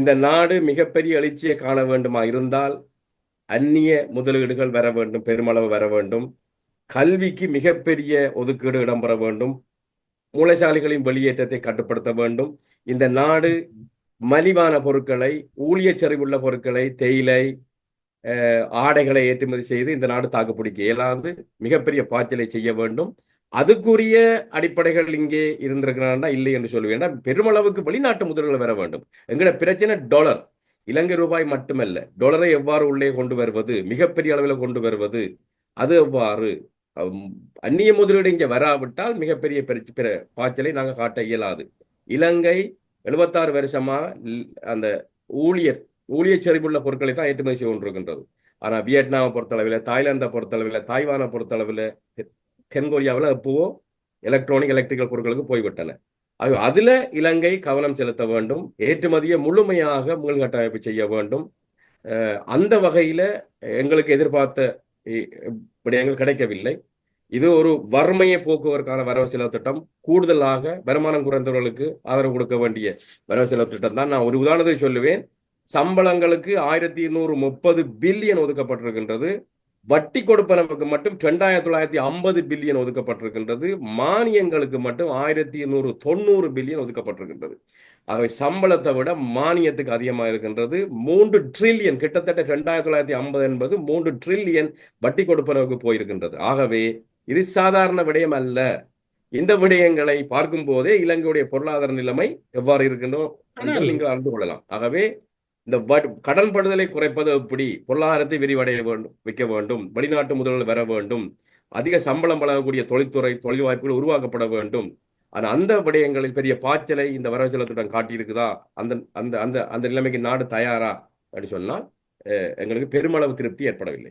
இந்த நாடு மிகப்பெரிய எழுச்சியை காண வேண்டுமா இருந்தால் அந்நிய முதலீடுகள் வர வேண்டும் பெருமளவு வர வேண்டும். கல்விக்கு மிகப்பெரிய ஒதுக்கீடு இடம்பெற வேண்டும். மூளைசாலிகளின் வெளியேற்றத்தை கட்டுப்படுத்த வேண்டும். இந்த நாடு மலிவான பொருட்களை ஊழிய செறிவுள்ள பொருட்களை தேயிலை ஆடைகளை ஏற்றுமதி செய்து இந்த நாடு தாக்குப்பிடிக்க இயலாது. மிகப்பெரிய பாய்ச்சலை செய்ய வேண்டும். அதுக்குரிய அடிப்படைகள் இங்கே இருந்திருக்கிறாண்டா இல்லை என்று சொல்லுவேன் ஏன்னா பெருமளவுக்கு வெளிநாட்டு முதல்கள் வர வேண்டும். எங்கட பிரச்சனை டாலர் இலங்கை ரூபாய் மட்டுமல்ல. டாலரை எவ்வாறு உள்ளே கொண்டு வருவது? மிகப்பெரிய அளவில் கொண்டு வருவது? அது எவ்வாறு? அந்நிய முதலீடு இங்கே வராவிட்டால் மிகப்பெரிய பிற பாய்ச்சலை நாங்கள் காட்ட இயலாது. இலங்கை எழுபத்தாறு வருஷமா அந்த ஊழியர் ஊழியர் செறிவுள்ள பொருட்களை தான் ஏற்றுமதி செய்து கொண்டிருக்கின்றது. ஆனால் வியட்நாமை பொறுத்தளவில் தாய்லாந்தை பொறுத்தளவில் தாய்வானை பொறுத்தளவில் தென்கொரியாவில் எப்போவோ எலக்ட்ரானிக் எலக்ட்ரிக்கல் பொருட்களுக்கு போய்விட்டன. அது அதில் இலங்கை கவனம் செலுத்த வேண்டும். ஏற்றுமதியை முழுமையாக மீள்கட்டமைப்பு செய்ய வேண்டும். அந்த வகையில் எங்களுக்கு எதிர்பார்த்த விடயங்கள் கிடைக்கவில்லை. இது ஒரு வறுமையை போக்குவதற்கான வரவு செலவு திட்டம். கூடுதலாக வருமானம் குறைந்தவர்களுக்கு ஆதரவு கொடுக்க வேண்டிய வரவு செலவு திட்டம் தான். நான் ஒரு உதாரணத்தை சொல்லுவேன். சம்பளங்களுக்கு ஆயிரத்தி இருநூறு முப்பது பில்லியன் ஒதுக்கப்பட்டிருக்கின்றது. வட்டி கொடுப்பனவுக்கு மட்டும் ரெண்டாயிரத்தி தொள்ளாயிரத்தி ஐம்பது பில்லியன் ஒதுக்கப்பட்டிருக்கின்றது. மானியங்களுக்கு மட்டும் ஆயிரத்தி இருநூறு தொண்ணூறு பில்லியன் ஒதுக்கப்பட்டிருக்கின்றது. ஆகவே சம்பளத்தை விட மானியத்துக்கு அதிகமாக இருக்கின்றது. மூன்று ட்ரில்லியன் கிட்டத்தட்ட ரெண்டாயிரத்தி தொள்ளாயிரத்தி ஐம்பது என்பது மூன்று ட்ரில்லியன் வட்டி கொடுப்பனவுக்கு போயிருக்கின்றது. ஆகவே இது சாதாரண விடயம் அல்ல. இந்த விடயங்களை பார்க்கும் போதே இலங்கையுடைய பொருளாதார நிலைமை எவ்வாறு இருக்கின்றோம் நீங்கள் அறிந்து கொள்ளலாம். ஆகவே இந்த கடன் படுதலை குறைப்பது எப்படி? பொருளாதாரத்தை விரிவடைய வேண்டும் வைக்க வேண்டும். வெளிநாட்டு முதல்கள் வர வேண்டும். அதிக சம்பளம் வழங்கக்கூடிய தொழில்துறை தொழில் வாய்ப்புகள் உருவாக்கப்பட வேண்டும். ஆனா அந்த விடயங்களில் பெரிய பாய்ச்சலை இந்த வரவு செலவுத்திட்டம் காட்டியிருக்குதா? அந்த அந்த அந்த அந்த நிலைமைக்கு நாடு தயாரா? அப்படின்னு சொன்னால் எங்களுக்கு பெருமளவு திருப்தி ஏற்படவில்லை.